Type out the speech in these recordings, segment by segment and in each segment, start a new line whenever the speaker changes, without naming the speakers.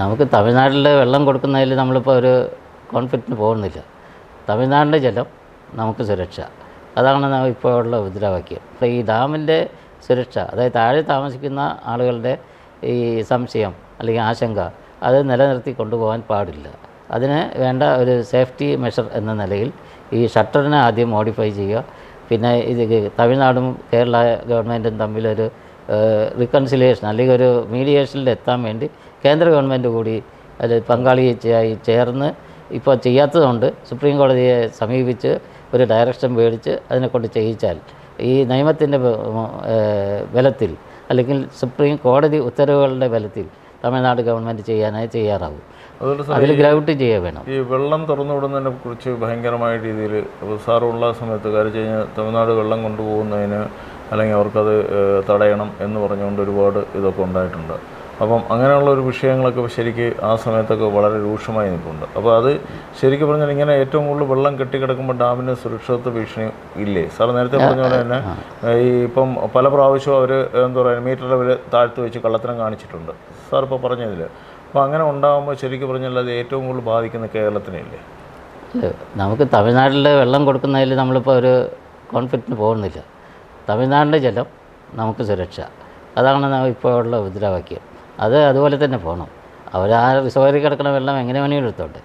നമുക്ക് തമിഴ്നാട്ടിൽ വെള്ളം കൊടുക്കുന്നതിൽ നമ്മളിപ്പോൾ ഒരു കോൺഫ്ലിക്റ്റിന് പോകുന്നില്ല തമിഴ്നാടിൻ്റെ ജലം നമുക്ക് സുരക്ഷ അതാണ് ഇപ്പോൾ ഉള്ള മുദ്രാവാക്യം അപ്പോൾ ഈ ഡാമിൻ്റെ സുരക്ഷ അതായത് താഴെ താമസിക്കുന്ന ആളുകളുടെ ഈ സംശയം അല്ലെങ്കിൽ ആശങ്ക അത് നിലനിർത്തി കൊണ്ടുപോകാൻ പാടില്ല അതിന് വേണ്ട ഒരു സേഫ്റ്റി മെഷർ എന്ന നിലയിൽ ഈ ഷട്ടറിനെ ആദ്യം മോഡിഫൈ ചെയ്യുക പിന്നെ ഇത് തമിഴ്നാടും കേരള ഗവൺമെൻറ്റും തമ്മിലൊരു റിക്കൺസിലിയേഷൻ അല്ലെങ്കിൽ ഒരു മീഡിയേഷനിൽ എത്താൻ വേണ്ടി കേന്ദ്ര ഗവൺമെൻറ് കൂടി അതിൽ പങ്കാളിയായി ചേർന്ന് ഇപ്പോൾ ചെയ്യാത്തതുകൊണ്ട് സുപ്രീം കോടതിയെ സമീപിച്ച് ഒരു ഡയറക്ഷൻ മേടിച്ച് അതിനെക്കൊണ്ട് ചെയ്യിച്ചാൽ ഈ നിയമത്തിൻ്റെ ബലത്തിൽ അല്ലെങ്കിൽ സുപ്രീം കോടതി ഉത്തരവുകളുടെ ബലത്തിൽ തമിഴ്നാട് ഗവൺമെൻറ് ചെയ്യാനായി ചെയ്യാറാവും
അതിൽ ഗ്രൗട്ട് ചെയ്യുക വേണം ഈ വെള്ളം തുറന്നു വിടുന്നതിനെ കുറിച്ച് ഭയങ്കരമായ രീതിയിൽ സാറുള്ള സമയത്ത് കാര്യം കഴിഞ്ഞാൽ തമിഴ്നാട് വെള്ളം കൊണ്ടുപോകുന്നതിന് അല്ലെങ്കിൽ അവർക്കത് തടയണം എന്ന് പറഞ്ഞുകൊണ്ട് ഒരുപാട് ഇതൊക്കെ ഉണ്ടായിട്ടുണ്ട് അപ്പം അങ്ങനെയുള്ള ഒരു വിഷയങ്ങളൊക്കെ ശരിക്ക് ആ സമയത്തൊക്കെ വളരെ രൂക്ഷമായി നിൽക്കുന്നുണ്ട് അപ്പോൾ അത് ശരിക്കും പറഞ്ഞാൽ ഇങ്ങനെ ഏറ്റവും കൂടുതൽ വെള്ളം കെട്ടിക്കിടക്കുമ്പോൾ ഡാമിന് സുരക്ഷിതത്വ ഭീഷണി ഇല്ലേ സാർ നേരത്തെ പറഞ്ഞ പോലെ തന്നെ ഈ ഇപ്പം പല പ്രാവശ്യവും അവർ എന്താ പറയുക മീറ്റർ ലെവൽ താഴ്ത്തി വെച്ച് കള്ളത്തരം കാണിച്ചിട്ടുണ്ട് സാർ ഇപ്പോൾ പറഞ്ഞതിൽ അപ്പോൾ അങ്ങനെ ഉണ്ടാകുമ്പോൾ ശരിക്കും പറഞ്ഞാൽ അത് ഏറ്റവും കൂടുതൽ ബാധിക്കുന്ന ഇല്ലേ
നമുക്ക് തമിഴ്നാട്ടിൽ വെള്ളം കൊടുക്കുന്നതിൽ നമ്മളിപ്പോൾ ഒരു കോൺഫ്ലിക്റ്റിന് പോകുന്നില്ല തമിഴ്നാടിൻ്റെ ജലം നമുക്ക് സുരക്ഷ അതാണ് ഇപ്പോൾ ഉള്ള മുദ്രാവാക്യം അത് അതുപോലെ തന്നെ പോകണം അവർ ആ റിസർവറിൽ കിടക്കുന്ന വെള്ളം എങ്ങനെ വേണമെങ്കിലും എടുത്തോട്ടെ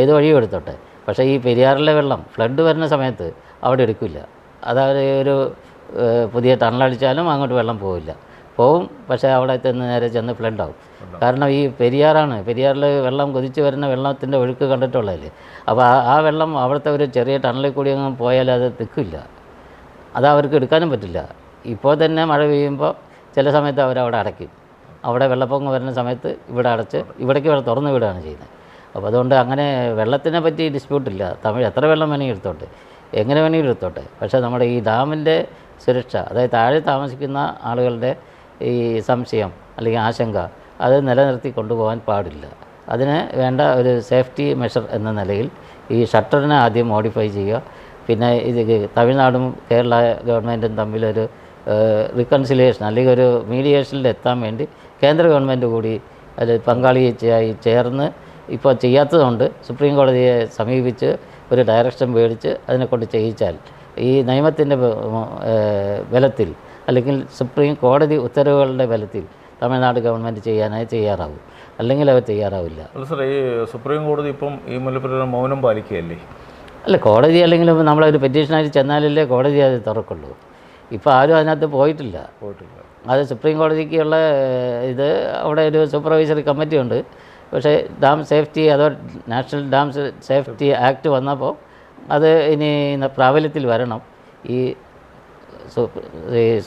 ഏത് വഴിയും എടുത്തോട്ടെ പക്ഷേ ഈ പെരിയാറിലെ വെള്ളം ഫ്ലഡ് വരുന്ന സമയത്ത് അവിടെ എടുക്കില്ല അതായത് ഒരു പുതിയ ടണലടിച്ചാലും അങ്ങോട്ട് വെള്ളം പോവില്ല പോവും പക്ഷേ അവിടെ ചെന്ന് നേരെ ചെന്ന് ഫ്ലഡാവും കാരണം ഈ പെരിയാറാണ് പെരിയാറിൽ വെള്ളം കൊതിച്ച് വരുന്ന വെള്ളത്തിൻ്റെ ഒഴുക്ക് കണ്ടിട്ടുള്ളതിൽ അപ്പോൾ ആ വെള്ളം അവിടുത്തെ ഒരു ചെറിയ ടണലിൽ കൂടി അങ്ങ് പോയാൽ അത് തിക്കില്ല അത് അവർക്ക് എടുക്കാനും പറ്റില്ല ഇപ്പോൾ തന്നെ മഴ പെയ്യുമ്പോൾ ചില സമയത്ത് അവരവിടെ അടയ്ക്കും അവിടെ വെള്ളപ്പൊക്കം വരുന്ന സമയത്ത് ഇവിടെ അടച്ച് ഇവിടേക്ക് ഇവിടെ തുറന്ന് വിടുകയാണ് ചെയ്യുന്നത് അപ്പോൾ അതുകൊണ്ട് അങ്ങനെ വെള്ളത്തിനെ പറ്റി ഡിസ്പ്യൂട്ടില്ല തമിഴ് എത്ര വെള്ളം വേണമെങ്കിൽ എടുത്തോട്ടെ എങ്ങനെ വേണമെങ്കിലും എടുത്തോട്ടെ പക്ഷേ നമ്മുടെ ഈ ഡാമിൻ്റെ സുരക്ഷ അതായത് താഴെ താമസിക്കുന്ന ആളുകളുടെ ഈ സംശയം അല്ലെങ്കിൽ ആശങ്ക അത് നിലനിർത്തി കൊണ്ടുപോകാൻ പാടില്ല അതിന് വേണ്ട ഒരു സേഫ്റ്റി മെഷർ എന്ന നിലയിൽ ഈ ഷട്ടറിനെ ആദ്യം മോഡിഫൈ ചെയ്യുക പിന്നെ ഇത് തമിഴ്നാടും കേരള ഗവൺമെൻറ്റും തമ്മിലൊരു റിക്കൺസിലിയേഷൻ അല്ലെങ്കിൽ ഒരു മീഡിയേഷനിൽ എത്താൻ വേണ്ടി കേന്ദ്ര ഗവൺമെൻറ് കൂടി അതിൽ പങ്കാളിയായി ചേർന്ന് ഇപ്പോൾ ചെയ്യാത്തതുകൊണ്ട് സുപ്രീം കോടതിയെ സമീപിച്ച് ഒരു ഡയറക്ഷൻ മേടിച്ച് അതിനെക്കൊണ്ട് ചെയ്യിച്ചാൽ ഈ നിയമത്തിൻ്റെ ബലത്തിൽ അല്ലെങ്കിൽ സുപ്രീം കോടതി ഉത്തരവുകളുടെ ബലത്തിൽ തമിഴ്നാട് ഗവൺമെൻറ് ചെയ്യാനായി ചെയ്യാറാവും അല്ലെങ്കിൽ അവർ തയ്യാറാവില്ല
അല്ല സാർ ഈ സുപ്രീം കോടതി ഇപ്പം ഈ മുല്ലപ്പുര മൗനം പാലിക്കുകയല്ലേ
അല്ല കോടതി അല്ലെങ്കിൽ നമ്മളൊരു പെറ്റീഷനായിട്ട് ചെന്നാലല്ലേ കോടതി അത് തുറക്കുള്ളൂ ഇപ്പോൾ ആരും അതിനകത്ത് പോയിട്ടില്ല പോയിട്ടില്ല അത് സുപ്രീം കോടതിക്കുള്ള ഇത് അവിടെ ഒരു സൂപ്പർവൈസറി കമ്മിറ്റിയുണ്ട് പക്ഷേ ഡാം സേഫ്റ്റി അതോ നാഷണൽ ഡാം സേഫ്റ്റി ആക്ട് വന്നപ്പോൾ അത് ഇനി പ്രാബല്യത്തിൽ വരണം ഈ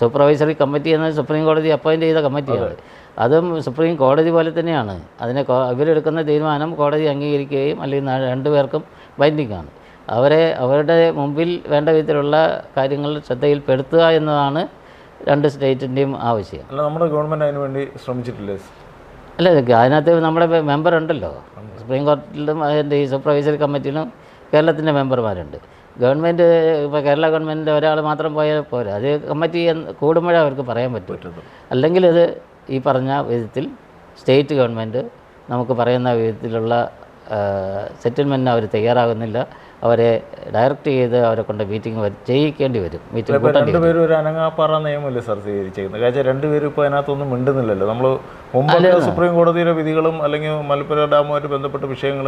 സൂപ്പർവൈസറി കമ്മിറ്റി എന്നത് സുപ്രീം കോടതി അപ്പോയിൻ്റ് ചെയ്ത കമ്മിറ്റിയാണ് അതും സുപ്രീം കോടതി പോലെ തന്നെയാണ് അതിനെ ഇവരെടുക്കുന്ന തീരുമാനം കോടതി അംഗീകരിക്കുകയും അല്ലെങ്കിൽ രണ്ടുപേർക്കും ബൈൻഡിംഗ് ആണ് അവരെ അവരുടെ മുമ്പിൽ വേണ്ട വിധത്തിലുള്ള കാര്യങ്ങൾ ശ്രദ്ധയിൽപ്പെടുത്തുക എന്നതാണ് രണ്ട് സ്റ്റേറ്റിൻ്റെയും ആവശ്യം
അല്ല നമ്മുടെ ഗവൺമെൻറ് അതിന് വേണ്ടി ശ്രമിച്ചിട്ടില്ലേ
അല്ല അതിനകത്ത് നമ്മുടെ മെമ്പർ ഉണ്ടല്ലോ സുപ്രീം കോർട്ടിലും അതിൻ്റെ ഈ സൂപ്പർവൈസറി കമ്മിറ്റിയിലും കേരളത്തിൻ്റെ മെമ്പർമാരുണ്ട് ഗവൺമെൻറ് ഇപ്പോൾ കേരള ഗവൺമെൻറ് ഒരാൾ മാത്രം പോയാൽ പോരാ അത് കമ്മിറ്റി കൂടുമ്പോഴേ അവർക്ക് പറയാൻ പറ്റും അല്ലെങ്കിൽ അത് ഈ പറഞ്ഞ വിധത്തിൽ സ്റ്റേറ്റ് ഗവൺമെൻറ് നമുക്ക് പറയുന്ന വിധത്തിലുള്ള സെറ്റിൽമെൻറ്റിന് അവർ തയ്യാറാകുന്നില്ല അവരെ ഡയറക്റ്റ് ചെയ്ത് അവരെ കൊണ്ട് മീറ്റിംഗ് ചെയ്യിക്കേണ്ടി വരും
മീറ്റിംഗ് രണ്ടുപേരും ഒരു അനങ്ങാപ്പാറ നിയമമല്ലേ സാർ സ്വീകരിച്ചേക്കുന്നത് കാരണം രണ്ടുപേരും ഇപ്പോൾ അതിനകത്തൊന്നും മിണ്ടുന്നില്ലല്ലോ നമ്മൾ മുമ്പ് സുപ്രീം കോടതിയിലെ വിധികളും അല്ലെങ്കിൽ മലപ്പുര ഡാമുമായിട്ട് ബന്ധപ്പെട്ട വിഷയങ്ങൾ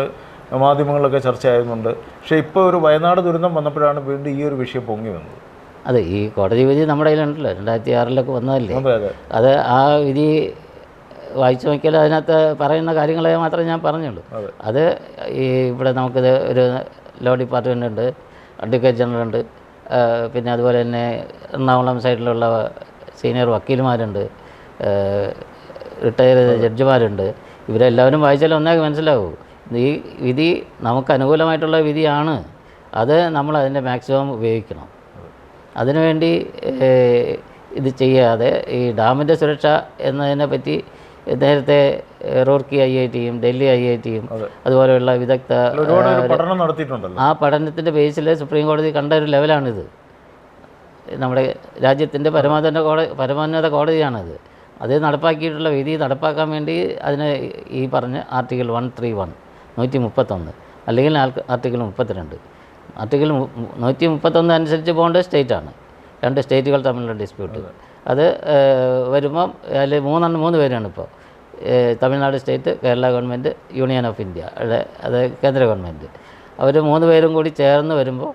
മാധ്യമങ്ങളിലൊക്കെ ആയിരുന്നുണ്ട് പക്ഷേ ഇപ്പോൾ ഒരു വയനാട് ദുരന്തം വന്നപ്പോഴാണ് വീണ്ടും ഈ ഒരു വിഷയം പൊങ്ങി വന്നത്
അതെ ഈ കോടതി വിധി നമ്മുടെ കയ്യിലുണ്ടല്ലോ രണ്ടായിരത്തി ആറിലൊക്കെ വന്നതല്ലേ അത് ആ വിധി വായിച്ചു നോക്കിയാൽ അതിനകത്ത് പറയുന്ന കാര്യങ്ങളെ മാത്രമേ ഞാൻ പറഞ്ഞുള്ളൂ അത് ഈ ഇവിടെ നമുക്കിത് ഒരു ലോ ഡിപ്പാർട്ട്മെൻ്റ് ഉണ്ട് അഡ്വക്കേറ്റ് ജനറൽ ഉണ്ട് പിന്നെ അതുപോലെ തന്നെ എറണാകുളം സൈഡിലുള്ള സീനിയർ വക്കീലുമാരുണ്ട് റിട്ടയർ ചെയ്ത ജഡ്ജിമാരുണ്ട് ഇവരെല്ലാവരും വായിച്ചാൽ ഒന്നാകെ മനസ്സിലാവൂ ഈ വിധി നമുക്ക് അനുകൂലമായിട്ടുള്ള വിധിയാണ് അത് നമ്മൾ അതിൻ്റെ മാക്സിമം ഉപയോഗിക്കണം അതിനുവേണ്ടി ഇത് ചെയ്യാതെ ഈ ഡാമിൻ്റെ സുരക്ഷ എന്നതിനെ പറ്റി നേരത്തെ റൂർക്കി ഐ ഐ ടിയും ഡൽഹി ഐ ഐ ടിയും അതുപോലെയുള്ള വിദഗ്ധ
പഠനം നടത്തിയിട്ടുണ്ടല്ലോ
ആ പഠനത്തിൻ്റെ ബേസിൽ സുപ്രീം കോടതി കണ്ട ഒരു ലെവലാണിത് നമ്മുടെ രാജ്യത്തിൻ്റെ പരമോന്നത കോടതി പരമോന്നത കോടതിയാണത് അത് നടപ്പാക്കിയിട്ടുള്ള വിധി നടപ്പാക്കാൻ വേണ്ടി അതിന് ഈ പറഞ്ഞ ആർട്ടിക്കിൾ വൺ ത്രീ വൺ നൂറ്റി മുപ്പത്തൊന്ന് അല്ലെങ്കിൽ ആർട്ടിക്കിൾ മുപ്പത്തിരണ്ട് ആർട്ടിക്കിൾ നൂറ്റി മുപ്പത്തൊന്ന് അനുസരിച്ച് പോകേണ്ടത് സ്റ്റേറ്റാണ് രണ്ട് സ്റ്റേറ്റുകൾ തമ്മിലുള്ള ഡിസ്പ്യൂട്ട് അത് വരുമ്പം അതിൽ മൂന്നെണ്ണം മൂന്ന് പേരാണ് ഇപ്പോൾ Tamil Nadu state Kerala government union of India അത് കേന്ദ്ര ഗവൺമെൻറ് അവർ മൂന്ന് പേരും കൂടി ചേർന്ന് വരുമ്പോൾ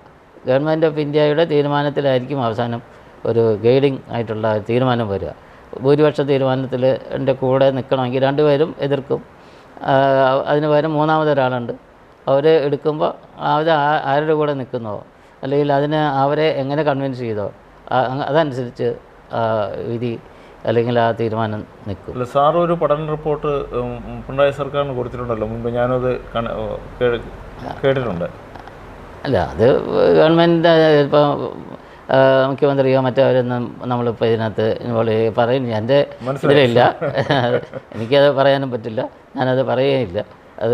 ഗവൺമെൻറ് ഓഫ് ഇന്ത്യയുടെ തീരുമാനത്തിലായിരിക്കും അവസാനം ഒരു ഗൈഡിങ് ആയിട്ടുള്ള തീരുമാനം വരിക ഭൂരിപക്ഷ തീരുമാനത്തിൽ എൻ്റെ കൂടെ നിൽക്കണമെങ്കിൽ രണ്ടുപേരും എതിർക്കും അതിന് പകരം മൂന്നാമതൊരാളുണ്ട് അവർ എടുക്കുമ്പോൾ അവർ ആരുടെ കൂടെ നിൽക്കുന്നോ അല്ലെങ്കിൽ അതിന് അവരെ എങ്ങനെ കൺവിൻസ് ചെയ്തോ അതനുസരിച്ച് വിധി അല്ലെങ്കിൽ ആ തീരുമാനം നിൽക്കും
അല്ല സാർ ഒരു പഠന റിപ്പോർട്ട് പിണറായി സർക്കാരിന് കൊടുത്തിട്ടുണ്ടല്ലോ മുമ്പ് ഞാനത് കേട്ടിട്ടുണ്ട്
അല്ല അത് ഗവൺമെൻറ് ഇപ്പം മുഖ്യമന്ത്രിയോ അവരൊന്നും നമ്മളിപ്പോൾ ഇതിനകത്ത് ഇൻവോൾവ് പറയുന്നു എൻ്റെ ഇതിലില്ല എനിക്കത് പറയാനും പറ്റില്ല ഞാനത് പറയുകയില്ല അത്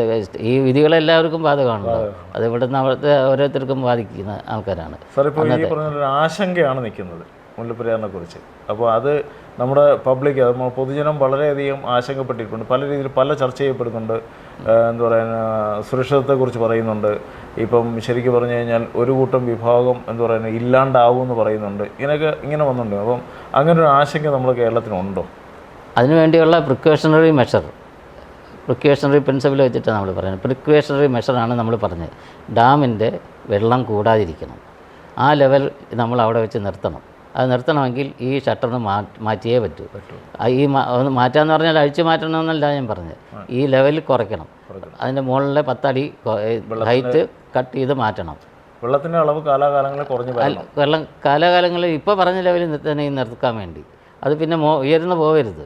ഈ വിധികൾ എല്ലാവർക്കും ബാധകമാണല്ലോ അത് ഇവിടുന്ന് അവിടുത്തെ ഓരോരുത്തർക്കും ബാധിക്കുന്ന ആൾക്കാരാണ്
ആശങ്കയാണ് നിൽക്കുന്നത് മുല്ലപ്പെരിയാറിനെ കുറിച്ച് അപ്പോൾ അത് നമ്മുടെ പബ്ലിക് പൊതുജനം വളരെയധികം ആശങ്കപ്പെട്ടിട്ടുണ്ട് പല രീതിയിൽ പല ചർച്ച ചെയ്യപ്പെടുന്നുണ്ട് എന്താ പറയുക സുരക്ഷിതത്വത്തെക്കുറിച്ച് പറയുന്നുണ്ട് ഇപ്പം ശരിക്കും പറഞ്ഞു കഴിഞ്ഞാൽ ഒരു കൂട്ടം വിഭാഗം എന്താ പറയുക ഇല്ലാണ്ടാവും എന്ന് പറയുന്നുണ്ട് ഇങ്ങനെയൊക്കെ ഇങ്ങനെ വന്നുണ്ട് അപ്പം അങ്ങനെ ഒരു ആശങ്ക നമ്മുടെ കേരളത്തിനുണ്ടോ
അതിനുവേണ്ടിയുള്ള പ്രിക്കോഷണറി മെഷർ പ്രിക്വേഷണറി പ്രിൻസിപ്പിൾ വെച്ചിട്ടാണ് നമ്മൾ പറയുന്നത് പ്രിക്വേഷണറി മെഷറാണ് നമ്മൾ പറഞ്ഞത് ഡാമിൻ്റെ വെള്ളം കൂടാതിരിക്കണം ആ ലെവൽ നമ്മൾ അവിടെ വെച്ച് നിർത്തണം അത് നിർത്തണമെങ്കിൽ ഈ ഷട്ടറിന് മാറ്റിയേ പറ്റൂ ഈ ഒന്ന് മാറ്റാന്ന് പറഞ്ഞാൽ അഴിച്ചു മാറ്റണമെന്നല്ല ഞാൻ പറഞ്ഞത് ഈ ലെവൽ കുറയ്ക്കണം അതിൻ്റെ മുകളിലെ പത്തടി ഹൈറ്റ് കട്ട് ചെയ്ത് മാറ്റണം
വെള്ളത്തിൻ്റെ അളവ് കാലാകാലങ്ങളിൽ കുറഞ്ഞു
വെള്ളം കാലാകാലങ്ങളിൽ ഇപ്പോൾ പറഞ്ഞ ലെവലിൽ തന്നെ നിർത്താൻ വേണ്ടി അത് പിന്നെ ഉയർന്നു പോകരുത്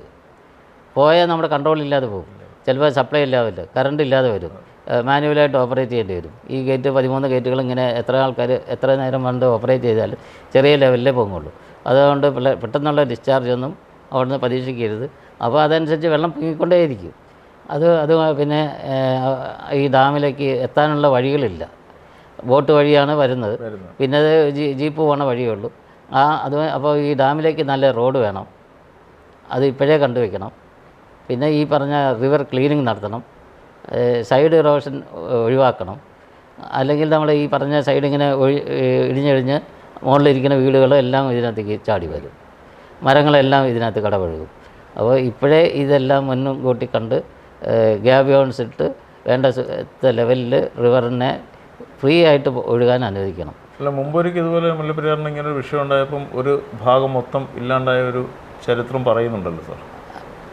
പോയാൽ നമ്മുടെ കൺട്രോൾ ഇല്ലാതെ പോകും ചിലപ്പോൾ സപ്ലൈ ഇല്ലാതെ വരും കറണ്ട് ഇല്ലാതെ വരും മാനുവലായിട്ട് ഓപ്പറേറ്റ് ചെയ്യേണ്ടി വരും ഈ ഗേറ്റ് പതിമൂന്ന് ഗേറ്റുകൾ ഇങ്ങനെ എത്ര ആൾക്കാർ എത്ര നേരം കൊണ്ട് ഓപ്പറേറ്റ് ചെയ്താലും ചെറിയ ലെവലിലേ പോകുള്ളൂ അതുകൊണ്ട് പെട്ടെന്നുള്ള ഡിസ്ചാർജ് ഒന്നും അവിടുന്ന് പ്രതീക്ഷിക്കരുത് അപ്പോൾ അതനുസരിച്ച് വെള്ളം പൊങ്ങിക്കൊണ്ടേയിരിക്കും അത് അത് പിന്നെ ഈ ഡാമിലേക്ക് എത്താനുള്ള വഴികളില്ല ബോട്ട് വഴിയാണ് വരുന്നത് പിന്നെ അത് ജീപ്പ് പോണ വഴിയുള്ളൂ ആ അത് അപ്പോൾ ഈ ഡാമിലേക്ക് നല്ല റോഡ് വേണം അത് ഇപ്പോഴേ കണ്ടുവെക്കണം പിന്നെ ഈ പറഞ്ഞ റിവർ ക്ലീനിങ് നടത്തണം സൈഡ് ഇറോഷൻ ഒഴിവാക്കണം അല്ലെങ്കിൽ നമ്മൾ ഈ പറഞ്ഞ സൈഡ് ഇങ്ങനെ ഒഴി ഇടിഞ്ഞിഴിഞ്ഞ് മുകളിലിരിക്കുന്ന വീടുകളും എല്ലാം ഇതിനകത്ത് ചാടി വരും മരങ്ങളെല്ലാം ഇതിനകത്ത് കടപഴകും അപ്പോൾ ഇപ്പോഴേ ഇതെല്ലാം മുന്നും കൂട്ടി കണ്ട് ഗ്യാബിയോൺസ് ഇട്ട് വേണ്ട ലെവലിൽ റിവറിനെ ഫ്രീ ആയിട്ട് ഒഴുകാൻ അനുവദിക്കണം
അല്ല മുമ്പൊരിക്കൽ ഇതുപോലെ മുല്ലപ്പെരിയാറിന് ഇങ്ങനെ ഒരു വിഷയം ഉണ്ടായപ്പം ഒരു ഭാഗം മൊത്തം ഇല്ലാണ്ടായ ഒരു ചരിത്രം പറയുന്നുണ്ടല്ലോ സാർ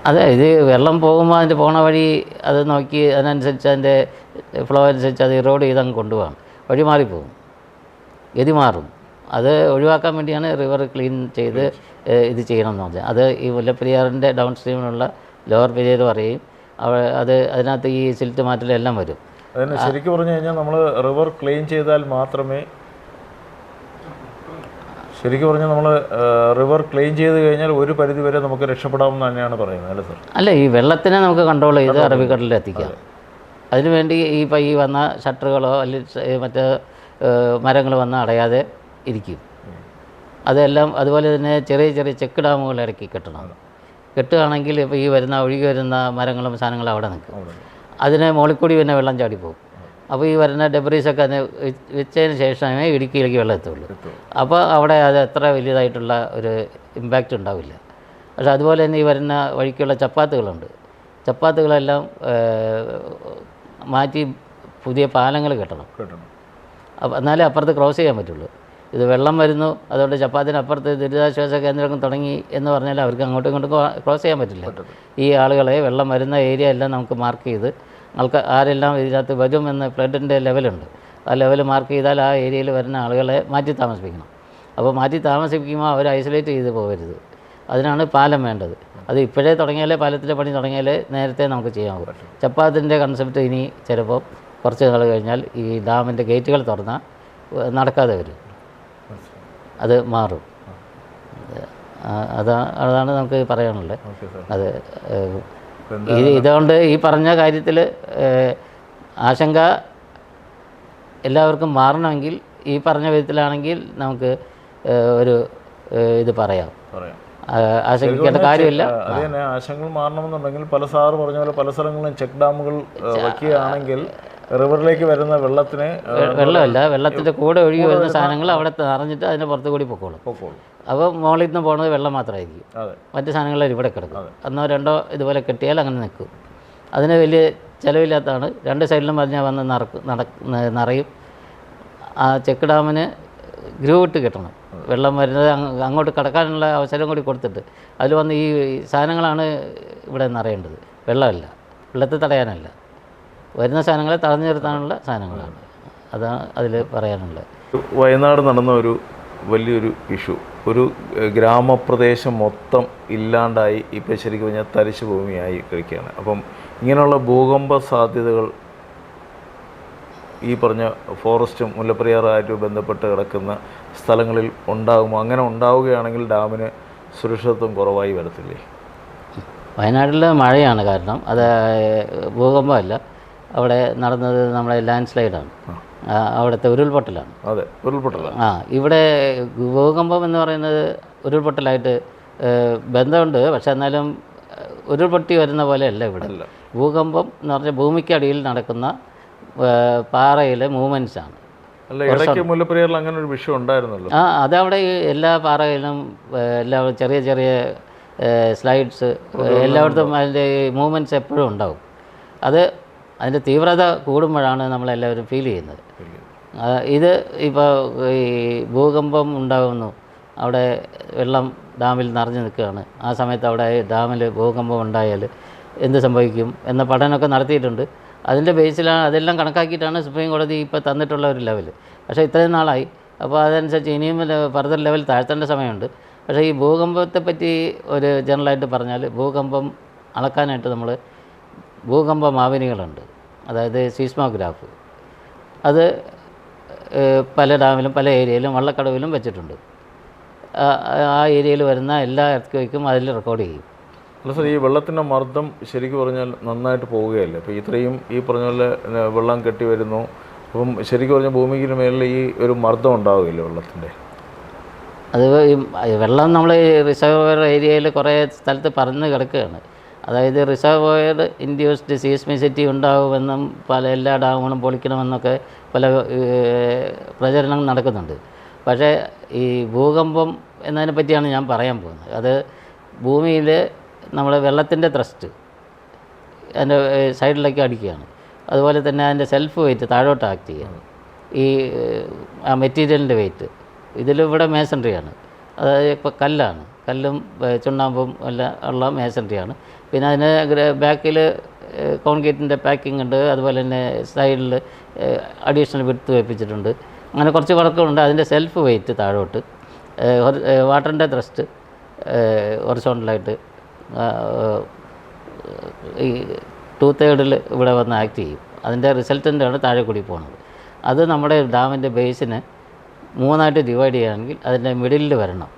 അതെ ഇത് വെള്ളം പോകുമ്പോൾ അതിൻ്റെ പോണ വഴി അത് നോക്കി അതിനനുസരിച്ച് അതിൻ്റെ ഫ്ലോ അനുസരിച്ച് അത് ഇറോഡ് ചെയ്ത് അങ്ങ് കൊണ്ടുപോകാം വഴി മാറിപ്പോകും ഗതി മാറും അത് ഒഴിവാക്കാൻ വേണ്ടിയാണ് റിവർ ക്ലീൻ ചെയ്ത് ഇത് ചെയ്യണമെന്ന് പറഞ്ഞത് അത് ഈ മുല്ലപ്പെരിയാറിൻ്റെ ഡൗൺ സ്ട്രീമിലുള്ള ലോവർ പെരിയാർ പറയും അത് അതിനകത്ത് ഈ സിൽറ്റ് മാറ്റലെല്ലാം വരും
ശരിക്കും പറഞ്ഞു കഴിഞ്ഞാൽ നമ്മൾ റിവർ ക്ലീൻ ചെയ്താൽ മാത്രമേ ശരിക്കും പറഞ്ഞാൽ നമ്മൾ റിവർ ക്ലീൻ ചെയ്ത് കഴിഞ്ഞാൽ ഒരു പരിധി വരെ നമുക്ക് രക്ഷപ്പെടാമെന്ന് തന്നെയാണ് പറയുന്നത് അല്ലേ സാർ
അല്ല ഈ വെള്ളത്തിനെ നമുക്ക് കൺട്രോൾ ചെയ്ത് അറബിക്കടലിൽ എത്തിക്കാം അതിനുവേണ്ടി ഈ പൈ വന്ന ഷട്ടറുകളോ അല്ലെങ്കിൽ മറ്റ് മരങ്ങൾ വന്ന് അടയാതെ ഇരിക്കും അതെല്ലാം അതുപോലെ തന്നെ ചെറിയ ചെറിയ ചെക്ക് ഡാമുകൾ ഇറക്കി കെട്ടണം കെട്ടുകയാണെങ്കിൽ ഇപ്പോൾ ഈ വരുന്ന ഒഴുകി വരുന്ന മരങ്ങളും സാധനങ്ങളും അവിടെ നിൽക്കും അതിന് മോളിക്കൂടി കൂടി പിന്നെ വെള്ളം ചാടിപ്പോകും അപ്പോൾ ഈ വരുന്ന ഡെബറീസൊക്കെ അതിന് വെച്ചതിന് ശേഷമേ ഇടുക്കിയിലേക്ക് വെള്ളം എത്തുള്ളൂ അപ്പോൾ അവിടെ അത് അത്ര വലിയതായിട്ടുള്ള ഒരു ഇമ്പാക്റ്റ് ഉണ്ടാവില്ല പക്ഷേ അതുപോലെ തന്നെ ഈ വരുന്ന വഴിക്കുള്ള ചപ്പാത്തുകളുണ്ട് ചപ്പാത്തുകളെല്ലാം മാറ്റി പുതിയ പാലങ്ങൾ കെട്ടണം അപ്പം എന്നാലേ അപ്പുറത്ത് ക്രോസ് ചെയ്യാൻ പറ്റുള്ളൂ ഇത് വെള്ളം വരുന്നു അതുകൊണ്ട് ചപ്പാത്തിനപ്പുറത്ത് ദുരിതാശ്വാസ കേന്ദ്രങ്ങൾ തുടങ്ങി എന്ന് പറഞ്ഞാൽ അവർക്ക് അങ്ങോട്ടും ഇങ്ങോട്ടും ക്രോസ് ചെയ്യാൻ പറ്റില്ല ഈ ആളുകളെ വെള്ളം വരുന്ന ഏരിയ എല്ലാം നമുക്ക് മാർക്ക് ചെയ്ത് ആൾക്കാർ ആരെല്ലാം ഇതിനകത്ത് എന്ന് ഫ്ലഡിൻ്റെ ലെവലുണ്ട് ആ ലെവൽ മാർക്ക് ചെയ്താൽ ആ ഏരിയയിൽ വരുന്ന ആളുകളെ മാറ്റി താമസിപ്പിക്കണം അപ്പോൾ മാറ്റി താമസിപ്പിക്കുമ്പോൾ അവർ ഐസൊലേറ്റ് ചെയ്ത് പോകരുത് അതിനാണ് പാലം വേണ്ടത് അത് ഇപ്പോഴേ തുടങ്ങിയാലേ പാലത്തിൻ്റെ പണി തുടങ്ങിയാലേ നേരത്തെ നമുക്ക് ചെയ്യാൻ പറ്റും ചപ്പാത്തിൻ്റെ കൺസെപ്റ്റ് ഇനി ചിലപ്പോൾ കുറച്ച് നാൾ കഴിഞ്ഞാൽ ഈ ഡാമിൻ്റെ ഗേറ്റുകൾ തുറന്നാൽ നടക്കാതെ വരും അത് മാറും അതാണ് അതാണ് നമുക്ക് പറയാനുള്ളത് അത് ഇതുകൊണ്ട് ഈ പറഞ്ഞ കാര്യത്തിൽ ആശങ്ക എല്ലാവർക്കും മാറണമെങ്കിൽ ഈ പറഞ്ഞ വിധത്തിലാണെങ്കിൽ നമുക്ക് ഒരു ഇത് പറയാം ആശങ്കിക്കേണ്ട കാര്യമില്ല
ആശങ്കകൾ മാറണമെന്നുണ്ടെങ്കിൽ പല സാറ് പറഞ്ഞ പോലെ പല സ്ഥലങ്ങളിലും ചെക്ക് ഡാമുകൾ വയ്ക്കുകയാണെങ്കിൽ റിവറിലേക്ക് വരുന്ന വെള്ളത്തിന്
വെള്ളമല്ല വെള്ളത്തിന്റെ കൂടെ ഒഴുകി വരുന്ന സാധനങ്ങൾ അവിടെ നിറഞ്ഞിട്ട് അതിന് പുറത്ത് കൂടി പൊക്കോളും പൊക്കോളും അപ്പോൾ മുകളിൽ നിന്ന് പോകുന്നത് വെള്ളം മാത്രമായിരിക്കും മറ്റു സാധനങ്ങളെല്ലാം ഇവിടെ കിടക്കും ഒന്നോ രണ്ടോ ഇതുപോലെ കെട്ടിയാൽ അങ്ങനെ നിൽക്കും അതിന് വലിയ ചിലവില്ലാത്തതാണ് രണ്ട് സൈഡിലും പറഞ്ഞാൽ വന്ന് നടക്കും നിറയും ആ ചെക്ക് ഡാമിന് ഗ്രൂവ് ഇട്ട് കിട്ടണം വെള്ളം വരുന്നത് അങ്ങോട്ട് കടക്കാനുള്ള അവസരം കൂടി കൊടുത്തിട്ട് അതിൽ വന്ന് ഈ സാധനങ്ങളാണ് ഇവിടെ നിറയേണ്ടത് വെള്ളമല്ല വെള്ളത്തെ തടയാനല്ല വരുന്ന സാധനങ്ങളെ തടഞ്ഞു നിർത്താനുള്ള സാധനങ്ങളാണ് അതാണ് അതിൽ പറയാനുള്ളത്
വയനാട് നടന്ന ഒരു വലിയൊരു ഇഷ്യൂ ഒരു ഗ്രാമപ്രദേശം മൊത്തം ഇല്ലാണ്ടായി ഇപ്പോൾ ശരിക്കും പറഞ്ഞാൽ തരിശു ഭൂമിയായി കഴിക്കുകയാണ് അപ്പം ഇങ്ങനെയുള്ള ഭൂകമ്പ സാധ്യതകൾ ഈ പറഞ്ഞ ഫോറസ്റ്റും മുല്ലപ്പെരിയാറായിട്ട് ബന്ധപ്പെട്ട് കിടക്കുന്ന സ്ഥലങ്ങളിൽ ഉണ്ടാകുമോ അങ്ങനെ ഉണ്ടാവുകയാണെങ്കിൽ ഡാമിന് സുരക്ഷിതത്വം കുറവായി വരത്തില്ലേ
വയനാട്ടിൽ മഴയാണ് കാരണം അത് ഭൂകമ്പമല്ല അവിടെ നടന്നത് നമ്മളെ ലാൻഡ് സ്ലൈഡാണ് അവിടുത്തെ ഉരുൾപൊട്ടലാണ്
അതെ ഉരുൾപൊട്ടലാണ് ആ
ഇവിടെ ഭൂകമ്പം എന്ന് പറയുന്നത് ഉരുൾപൊട്ടലായിട്ട് ബന്ധമുണ്ട് പക്ഷേ എന്നാലും ഉരുൾപൊട്ടി വരുന്ന പോലെയല്ല ഇവിടെ ഭൂകമ്പം എന്ന് പറഞ്ഞാൽ ഭൂമിക്കടിയിൽ നടക്കുന്ന പാറയിലെ മൂവ്മെൻറ്റ്സാണ്
മുല്ലപ്പെരിയാറിൽ അങ്ങനെ ഒരു വിഷയം ഉണ്ടായിരുന്നല്ലോ
ആ അതവിടെ എല്ലാ പാറയിലും എല്ലാ ചെറിയ ചെറിയ സ്ലൈഡ്സ് എല്ലായിടത്തും അതിൻ്റെ മൂവ്മെൻറ്റ്സ് എപ്പോഴും ഉണ്ടാവും അത് അതിൻ്റെ തീവ്രത കൂടുമ്പോഴാണ് നമ്മളെല്ലാവരും ഫീൽ ചെയ്യുന്നത് ഇത് ഇപ്പോൾ ഈ ഭൂകമ്പം ഉണ്ടാകുന്നു അവിടെ വെള്ളം ഡാമിൽ നിറഞ്ഞു നിൽക്കുകയാണ് ആ സമയത്ത് അവിടെ ഡാമിൽ ഭൂകമ്പം ഉണ്ടായാൽ എന്ത് സംഭവിക്കും എന്ന പഠനമൊക്കെ നടത്തിയിട്ടുണ്ട് അതിൻ്റെ ബേസിലാണ് അതെല്ലാം കണക്കാക്കിയിട്ടാണ് സുപ്രീം കോടതി ഇപ്പോൾ തന്നിട്ടുള്ള ഒരു ലെവൽ പക്ഷേ ഇത്രയും നാളായി അപ്പോൾ അതനുസരിച്ച് ഇനിയും ഫർദർ ലെവൽ താഴ്ത്തേണ്ട സമയമുണ്ട് പക്ഷേ ഈ ഭൂകമ്പത്തെ പറ്റി ഒരു ജനറലായിട്ട് പറഞ്ഞാൽ ഭൂകമ്പം അളക്കാനായിട്ട് നമ്മൾ ഭൂകമ്പ മാവിനികളുണ്ട് അതായത് സീസ്മോഗ്രാഫ് അത് പല ഡാമിലും പല ഏരിയയിലും വള്ളക്കടവിലും വെച്ചിട്ടുണ്ട് ആ ഏരിയയിൽ വരുന്ന എല്ലാ എർത്ത് അതിൽ റെക്കോർഡ് ചെയ്യും
അല്ല സാർ ഈ വെള്ളത്തിൻ്റെ മർദ്ദം ശരിക്കും പറഞ്ഞാൽ നന്നായിട്ട് പോവുകയല്ലേ അപ്പോൾ ഇത്രയും ഈ പറഞ്ഞ പോലെ വെള്ളം കെട്ടി വരുന്നു അപ്പം ശരിക്കും പറഞ്ഞാൽ ഭൂമിക്ക് മേളിൽ ഈ ഒരു മർദ്ദം ഉണ്ടാവുകയില്ലേ വെള്ളത്തിൻ്റെ
അത് വെള്ളം നമ്മൾ റിസർവർ ഏരിയയിൽ കുറേ സ്ഥലത്ത് പറന്ന് കിടക്കുകയാണ് അതായത് റിസർവോയർ ഇൻഡ്യൂസ് ഡിസീസ് മിസിറ്റി ഉണ്ടാകുമെന്നും പല എല്ലാ ഡാമുകളും പൊളിക്കണമെന്നൊക്കെ പല പ്രചരണം നടക്കുന്നുണ്ട് പക്ഷേ ഈ ഭൂകമ്പം എന്നതിനെ പറ്റിയാണ് ഞാൻ പറയാൻ പോകുന്നത് അത് ഭൂമിയിൽ നമ്മുടെ വെള്ളത്തിൻ്റെ ത്രസ്റ്റ് അതിൻ്റെ സൈഡിലേക്ക് അടിക്കുകയാണ് അതുപോലെ തന്നെ അതിൻ്റെ സെൽഫ് വെയിറ്റ് താഴോട്ട് ആക്ട് ചെയ്യുകയാണ് ഈ ആ മെറ്റീരിയലിൻ്റെ വെയിറ്റ് ഇതിലിവിടെ മേസൻട്രിയാണ് അതായത് ഇപ്പോൾ കല്ലാണ് കല്ലും ചുണ്ണാമ്പും എല്ലാം ഉള്ള മേസൻട്രിയാണ് പിന്നെ അതിന് ബാക്കിൽ കോൺക്രീറ്റിൻ്റെ പാക്കിംഗ് ഉണ്ട് അതുപോലെ തന്നെ സൈഡിൽ അഡീഷണൽ വിടുത്ത് വെപ്പിച്ചിട്ടുണ്ട് അങ്ങനെ കുറച്ച് വർക്കുകളുണ്ട് അതിൻ്റെ സെൽഫ് വെയിറ്റ് താഴോട്ട് വാട്ടറിൻ്റെ ത്രസ്റ്റ് ഹൊറിസോണ്ടലായിട്ട് ഈ ടു തേർഡിൽ ഇവിടെ വന്ന് ആക്ട് ചെയ്യും അതിൻ്റെ ആണ് താഴെ കൂടി പോകുന്നത് അത് നമ്മുടെ ഡാമിൻ്റെ ബേസിനെ മൂന്നായിട്ട് ഡിവൈഡ് ചെയ്യുകയാണെങ്കിൽ അതിൻ്റെ മിഡിലിൽ വരണം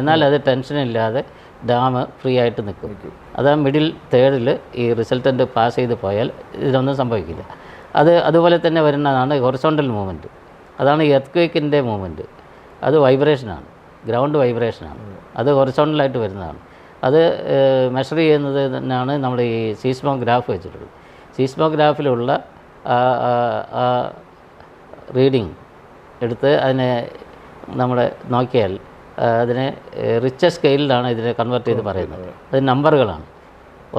എന്നാൽ അത് ടെൻഷനില്ലാതെ ഡാം ഫ്രീ ആയിട്ട് നിൽക്കും അത് ആ മിഡിൽ തേർഡിൽ ഈ റിസൾട്ടൻ്റ് പാസ് ചെയ്ത് പോയാൽ ഇതൊന്നും സംഭവിക്കില്ല അത് അതുപോലെ തന്നെ വരുന്നതാണ് ഹൊറിസോണ്ടൽ മൂവ്മെൻറ്റ് അതാണ് എർത്ത് ക്വേക്കിൻ്റെ മൂവ്മെൻറ്റ് അത് വൈബ്രേഷനാണ് ഗ്രൗണ്ട് വൈബ്രേഷനാണ് അത് ഹൊറിസോണ്ടലായിട്ട് വരുന്നതാണ് അത് മെഷർ ചെയ്യുന്നത് തന്നെയാണ് നമ്മൾ ഈ സീസ്മോഗ്രാഫ് വെച്ചിട്ടുള്ളത് സീസ്മോഗ്രാഫിലുള്ള റീഡിങ് എടുത്ത് അതിനെ നമ്മൾ നോക്കിയാൽ അതിനെ റിച്ച സ്കെയിലാണ് ഇതിനെ കൺവേർട്ട് ചെയ്ത് പറയുന്നത് അത് നമ്പറുകളാണ്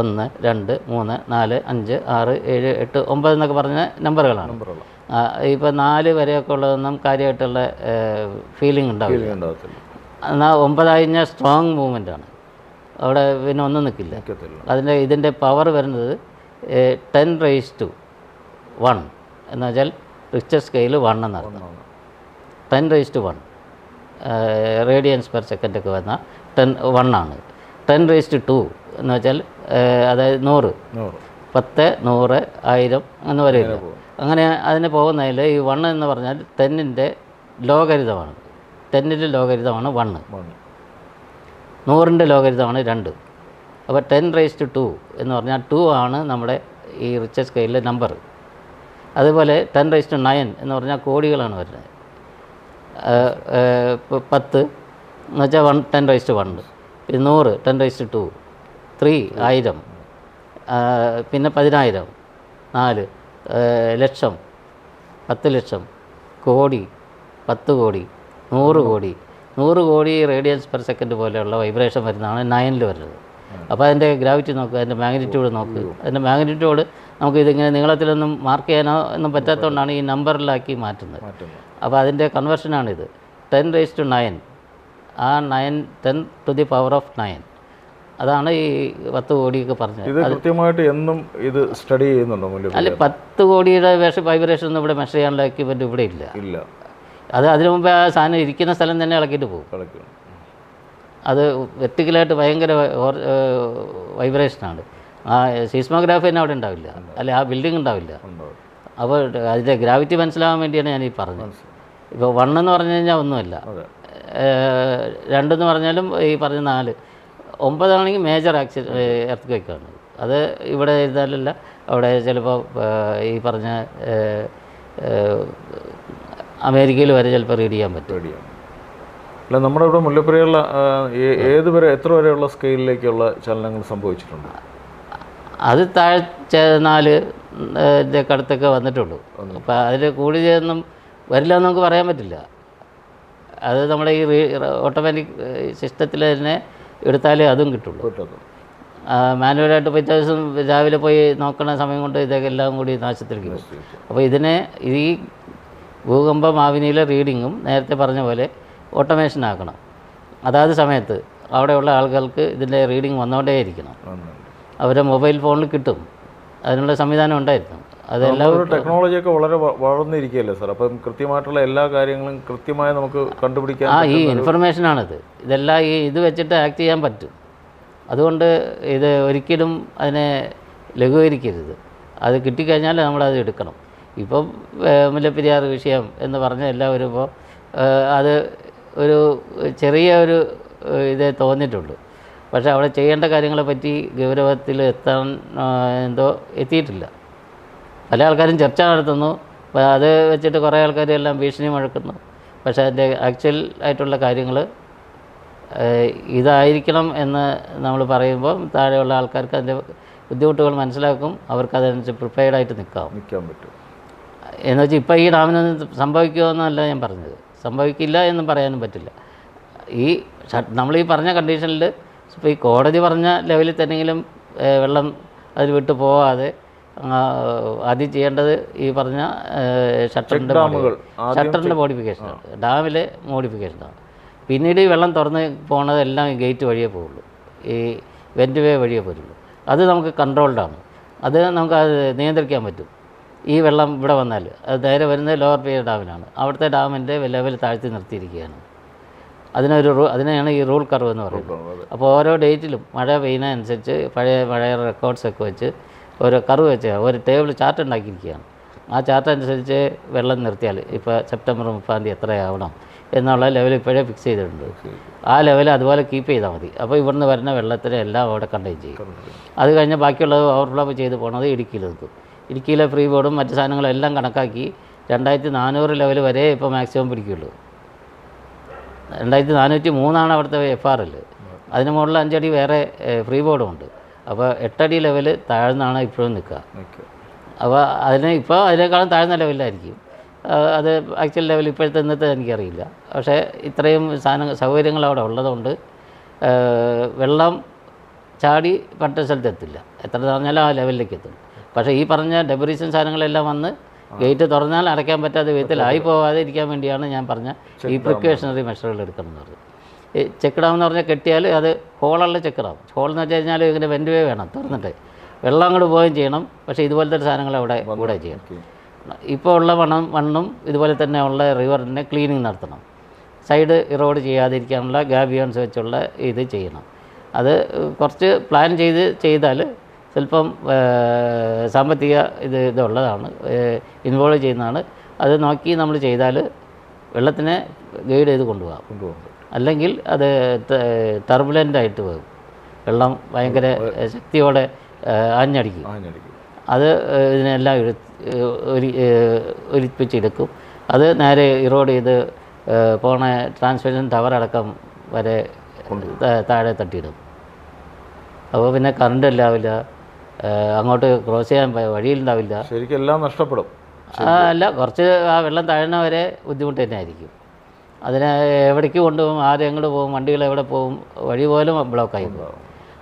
ഒന്ന് രണ്ട് മൂന്ന് നാല് അഞ്ച് ആറ് ഏഴ് എട്ട് ഒമ്പത് എന്നൊക്കെ പറഞ്ഞ നമ്പറുകളാണ് ഇപ്പം നാല് വരെയൊക്കെ ഉള്ളതൊന്നും കാര്യമായിട്ടുള്ള ഫീലിംഗ് ഉണ്ടാവില്ല എന്നാൽ ഒമ്പതായി കഴിഞ്ഞാൽ സ്ട്രോങ് മൂവ്മെൻ്റാണ് അവിടെ പിന്നെ ഒന്നും നിൽക്കില്ല അതിൻ്റെ ഇതിൻ്റെ പവർ വരുന്നത് ടെൻ റേസ് ടു വൺ എന്ന് വെച്ചാൽ റിച്ചർ സ്കെയിൽ വൺ എന്നർത്ഥം ten raise to one radians per second ഒക്കെ വന്ന ടെൻ വൺ ആണ് ടെൻ റേസ്റ്റ് ടു എന്ന് വെച്ചാൽ അതായത് നൂറ് പത്ത് നൂറ് ആയിരം എന്ന് വരെ അങ്ങനെ അതിന് പോകുന്നതിൽ ഈ വൺ എന്ന് പറഞ്ഞാൽ ടെന്നിൻ്റെ ലോകരിതമാണ് ടെന്നിൻ്റെ ലോകരിതമാണ് വണ്ണ് നൂറിൻ്റെ ലോകരിതമാണ് രണ്ട് അപ്പോൾ ടെൻ റേസ് ടു ടു എന്ന് പറഞ്ഞാൽ ടു ആണ് നമ്മുടെ ഈ റിച്ചസ് കയ്യിലെ നമ്പർ അതുപോലെ ടെൻ റേസ് ടു നയൻ എന്ന് പറഞ്ഞാൽ കോടികളാണ് വരുന്നത് പത്ത് എന്ന് വെച്ചാൽ വൺ ടെൻ റൈസ്റ്റ് വണ് പിന്നെ നൂറ് ടെൻ റൈസ്റ്റ് ടു ത്രീ ആയിരം പിന്നെ പതിനായിരം നാല് ലക്ഷം പത്ത് ലക്ഷം കോടി പത്ത് കോടി നൂറ് കോടി നൂറ് കോടി റേഡിയൻസ് പെർ സെക്കൻഡ് പോലെയുള്ള വൈബ്രേഷൻ വരുന്നതാണ് നയനിൽ വരുന്നത് അപ്പോൾ അതിൻ്റെ ഗ്രാവിറ്റി നോക്കുക അതിൻ്റെ മാഗ്നിറ്റ്യൂഡ് നോക്കുക അതിൻ്റെ മാഗ്നിറ്റ്യൂഡ് നമുക്ക് ഇതിങ്ങനെ നീളത്തിലൊന്നും മാർക്ക് ചെയ്യാനോ ഒന്നും പറ്റാത്തതുകൊണ്ടാണ് ഈ നമ്പറിലാക്കി മാറ്റുന്നത് അപ്പോൾ അതിൻ്റെ കൺവെർഷനാണിത് ടെൻ റേസ് ടു നയൻ ആ nine ten to the power of nine അതാണ് ഈ പത്ത് കോടിയൊക്കെ പറഞ്ഞത്
ഇത് കൃത്യമായിട്ട് എന്നും ഇത് സ്റ്റഡി ചെയ്യുന്നുണ്ടോ
അല്ല പത്ത് കോടിയുടെ വൈബ്രേഷൻ ഒന്നും ഇവിടെ മെഷർ ചെയ്യാനുള്ള എക്യുപ്മെൻറ്റ് ഇവിടെ ഇല്ല ഇല്ല അത് അതിനു മുമ്പേ ആ സാധനം ഇരിക്കുന്ന സ്ഥലം തന്നെ ഇളക്കിയിട്ട് പോകും അത് വെർട്ടിക്കലായിട്ട് ഭയങ്കര വൈബ്രേഷനാണ് ആ സീസ്മോഗ്രാഫി തന്നെ അവിടെ ഉണ്ടാവില്ല അല്ലെ ആ ബിൽഡിംഗ് ഉണ്ടാവില്ല അപ്പോൾ അതിൻ്റെ ഗ്രാവിറ്റി മനസ്സിലാവാൻ വേണ്ടിയാണ് ഞാൻ ഈ പറഞ്ഞത് ഇപ്പോൾ എന്ന് പറഞ്ഞു കഴിഞ്ഞാൽ ഒന്നുമില്ല രണ്ടെന്ന് പറഞ്ഞാലും ഈ പറഞ്ഞ നാല് ഒമ്പതാണെങ്കിൽ മേജർ ആക്സിഡൻറ്റ് എർത്ത് ക്വേക്കാണ് അത് ഇവിടെ എഴുതാലല്ല അവിടെ ചിലപ്പോൾ ഈ പറഞ്ഞ അമേരിക്കയിൽ വരെ ചിലപ്പോൾ റീഡ് ചെയ്യാൻ പറ്റും റീഡ് ചെയ്യാം
അല്ല നമ്മുടെ ഇവിടെ മുല്ലപ്പുരയുള്ള ഏത് വരെ എത്ര വരെയുള്ള സ്കെയിലിലേക്കുള്ള ചലനങ്ങൾ സംഭവിച്ചിട്ടുണ്ട്
അത് താഴെ നാല് കടുത്തൊക്കെ വന്നിട്ടുള്ളൂ അപ്പം അതിൽ കൂടി ചേർന്നും വരില്ല എന്ന് നമുക്ക് പറയാൻ പറ്റില്ല അത് നമ്മുടെ ഈ ഓട്ടോമാറ്റിക് സിസ്റ്റത്തിൽ തന്നെ എടുത്താലേ അതും കിട്ടുള്ളൂ മാനുവലായിട്ട് ഇപ്പോൾ ദിവസം രാവിലെ പോയി നോക്കണ സമയം കൊണ്ട് ഇതൊക്കെ എല്ലാം കൂടി നാശത്തിലേക്ക് പോകും അപ്പോൾ ഇതിനെ ഈ ഭൂകമ്പ മാവിനിയിലെ റീഡിങ്ങും നേരത്തെ പറഞ്ഞ പോലെ ഓട്ടോമേഷൻ ആക്കണം അതാത് സമയത്ത് അവിടെയുള്ള ആളുകൾക്ക് ഇതിൻ്റെ റീഡിങ് ഇരിക്കണം അവരുടെ മൊബൈൽ ഫോണിൽ കിട്ടും അതിനുള്ള സംവിധാനം ഉണ്ടായിരുന്നു
അതെല്ലാം ടെക്നോളജി ഒക്കെ വളരെ വളർന്നിരിക്കുകയല്ലേ സാർ അപ്പം കൃത്യമായിട്ടുള്ള എല്ലാ കാര്യങ്ങളും കൃത്യമായി നമുക്ക് കണ്ടുപിടിക്കാൻ
ആ ഈ ആണത് ഇതെല്ലാം ഈ ഇത് വെച്ചിട്ട് ആക്ട് ചെയ്യാൻ പറ്റും അതുകൊണ്ട് ഇത് ഒരിക്കലും അതിനെ ലഘൂകരിക്കരുത് അത് കിട്ടിക്കഴിഞ്ഞാൽ നമ്മളത് എടുക്കണം ഇപ്പം മുല്ലപ്പെരിയാർ വിഷയം എന്ന് പറഞ്ഞ എല്ലാവരും ഇപ്പോൾ അത് ഒരു ചെറിയ ഒരു ഇതേ തോന്നിയിട്ടുള്ളൂ പക്ഷേ അവിടെ ചെയ്യേണ്ട കാര്യങ്ങളെപ്പറ്റി ഗൗരവത്തിൽ എത്താൻ എന്തോ എത്തിയിട്ടില്ല പല ആൾക്കാരും ചർച്ച നടത്തുന്നു അത് വെച്ചിട്ട് കുറേ ആൾക്കാർ എല്ലാം ഭീഷണി മുഴക്കുന്നു പക്ഷേ അതിൻ്റെ ആക്ച്വൽ ആയിട്ടുള്ള കാര്യങ്ങൾ ഇതായിരിക്കണം എന്ന് നമ്മൾ പറയുമ്പോൾ താഴെയുള്ള ആൾക്കാർക്ക് അതിൻ്റെ ബുദ്ധിമുട്ടുകൾ മനസ്സിലാക്കും അവർക്ക് അതനുസരിച്ച് പ്രിപ്പയർഡായിട്ട് നിൽക്കാം നിൽക്കാൻ പറ്റും എന്ന് വെച്ചാൽ ഇപ്പോൾ ഈ ഡാമിനൊന്നും സംഭവിക്കുമെന്നല്ല ഞാൻ പറഞ്ഞത് സംഭവിക്കില്ല എന്നും പറയാനും പറ്റില്ല ഈ നമ്മൾ ഈ പറഞ്ഞ കണ്ടീഷനിൽ ഇപ്പോൾ ഈ കോടതി പറഞ്ഞ ലെവലിൽ തന്നെങ്കിലും വെള്ളം അതിൽ വിട്ടു പോവാതെ ആദ്യം ചെയ്യേണ്ടത് ഈ പറഞ്ഞ ഷട്ടറിൻ്റെ ഷട്ടറിൻ്റെ മോഡിഫിക്കേഷൻ ഡാമിലെ മോഡിഫിക്കേഷനാണ് പിന്നീട് ഈ വെള്ളം തുറന്ന് പോണത് എല്ലാം ഈ ഗേറ്റ് വഴിയേ പോവുള്ളൂ ഈ വെൻ്റ് വേ വഴിയേ പോരുള്ളൂ അത് നമുക്ക് കൺട്രോൾഡാണ് അത് നമുക്ക് അത് നിയന്ത്രിക്കാൻ പറ്റും ഈ വെള്ളം ഇവിടെ വന്നാൽ അത് നേരെ വരുന്നത് ലോവർ പിയർ ഡാമിലാണ് അവിടുത്തെ ഡാമിൻ്റെ ലെവൽ താഴ്ത്തി നിർത്തിയിരിക്കുകയാണ് അതിനൊരു റൂ അതിനെയാണ് ഈ റൂൾ കർവ് എന്ന് പറയുന്നത് അപ്പോൾ ഓരോ ഡേറ്റിലും മഴ പെയ്യുന്നതനുസരിച്ച് പഴയ മഴയുടെ റെക്കോർഡ്സൊക്കെ വെച്ച് ഒരു കറു വെച്ച് ഒരു ടേബിൾ ചാർട്ട് ഉണ്ടാക്കിയിരിക്കുകയാണ് ആ ചാർട്ട് അനുസരിച്ച് വെള്ളം നിർത്തിയാൽ ഇപ്പോൾ സെപ്റ്റംബർ മുപ്പതാം തീയതി എത്രയാവണം എന്നുള്ള ലെവൽ ഇപ്പോഴേ ഫിക്സ് ചെയ്തിട്ടുണ്ട് ആ ലെവൽ അതുപോലെ കീപ്പ് ചെയ്താൽ മതി അപ്പോൾ ഇവിടുന്ന് വരുന്ന വെള്ളത്തിന് എല്ലാം അവിടെ കണ്ടെയ്ൻ ചെയ്യും അത് കഴിഞ്ഞ് ബാക്കിയുള്ളത് ഓവർഫ്ലോ ചെയ്ത് പോകണത് ഇടുക്കിയിൽ നിൽക്കും ഇടുക്കിയിലെ ഫ്രീ ബോർഡും മറ്റ് സാധനങ്ങളും എല്ലാം കണക്കാക്കി രണ്ടായിരത്തി നാനൂറ് ലെവൽ വരെ ഇപ്പോൾ മാക്സിമം പിടിക്കുകയുള്ളൂ രണ്ടായിരത്തി നാനൂറ്റി മൂന്നാണ് അവിടുത്തെ എഫ് ആർ എൽ അതിന് മുകളിൽ അഞ്ചടി വേറെ ഫ്രീ ബോർഡും ഉണ്ട് അപ്പോൾ എട്ടടി ലെവൽ താഴ്ന്നാണ് ഇപ്പോഴും നിൽക്കുക അപ്പോൾ അതിന് ഇപ്പോൾ അതിനേക്കാളും താഴ്ന്ന ലെവലിലായിരിക്കും അത് ആക്ച്വൽ ലെവൽ ഇപ്പോഴത്തെ ഇന്നത്തെ എനിക്കറിയില്ല പക്ഷേ ഇത്രയും സാധന സൗകര്യങ്ങൾ അവിടെ ഉള്ളതുകൊണ്ട് വെള്ളം ചാടി പറ്റ എത്തില്ല എത്ര പറഞ്ഞാലും ആ ലെവലിലേക്ക് എത്തും പക്ഷേ ഈ പറഞ്ഞ ഡെബറീസും സാധനങ്ങളെല്ലാം വന്ന് ഗേറ്റ് തുറന്നാൽ അടയ്ക്കാൻ പറ്റാത്ത വിധത്തിൽ ആയി പോവാതെ ഇരിക്കാൻ വേണ്ടിയാണ് ഞാൻ പറഞ്ഞ ഈ പ്രിക്കോഷണറി മെഷറുകൾ എടുക്കണം എന്ന് പറഞ്ഞത് ഈ ഡാം എന്ന് പറഞ്ഞാൽ കെട്ടിയാൽ അത് ഹോളുള്ള ഹോൾ എന്ന് വെച്ച് കഴിഞ്ഞാൽ ഇങ്ങനെ വെൻറ്റുവേ വേണം തുറന്നിട്ട് വെള്ളം അങ്ങോട്ട് പോവുകയും ചെയ്യണം പക്ഷേ ഇതുപോലത്തെ സാധനങ്ങൾ അവിടെ കൂടെ ചെയ്യണം ഇപ്പോൾ ഉള്ള വണ്ണം മണ്ണും ഇതുപോലെ തന്നെ ഉള്ള റിവറിനെ ക്ലീനിങ് നടത്തണം സൈഡ് ഇറോഡ് ചെയ്യാതിരിക്കാനുള്ള ഗാബിയോൺസ് വെച്ചുള്ള ഇത് ചെയ്യണം അത് കുറച്ച് പ്ലാൻ ചെയ്ത് ചെയ്താൽ ചിലപ്പം സാമ്പത്തിക ഇത് ഇതുള്ളതാണ് ഇൻവോൾവ് ചെയ്യുന്നതാണ് അത് നോക്കി നമ്മൾ ചെയ്താൽ വെള്ളത്തിനെ ഗൈഡ് ചെയ്ത് കൊണ്ടുപോകാം കൊണ്ടുപോകാം അല്ലെങ്കിൽ അത് ടർബുലൻ്റായിട്ട് പോകും വെള്ളം ഭയങ്കര ശക്തിയോടെ ആഞ്ഞടിക്കും അത് ഇതിനെല്ലാം ഒരു ഒരിപ്പിച്ചെടുക്കും അത് നേരെ ഇറോഡ് ചെയ്ത് പോണ ട്രാൻസ്മിഷൻ ടവർ അടക്കം വരെ താഴെ തട്ടിയിടും അപ്പോൾ പിന്നെ കറണ്ട് ഉണ്ടാവില്ല അങ്ങോട്ട് ക്രോസ് ചെയ്യാൻ വഴിയിലുണ്ടാവില്ല
ശരിക്കും എല്ലാം നഷ്ടപ്പെടും
അല്ല കുറച്ച് ആ വെള്ളം താഴ്ന്ന വരെ ബുദ്ധിമുട്ട് തന്നെ ആയിരിക്കും അതിനെ എവിടേക്ക് കൊണ്ടുപോകും ആരും എങ്ങോട്ട് പോകും വണ്ടികൾ എവിടെ പോകും വഴി പോലും ബ്ലോക്കായി പോകും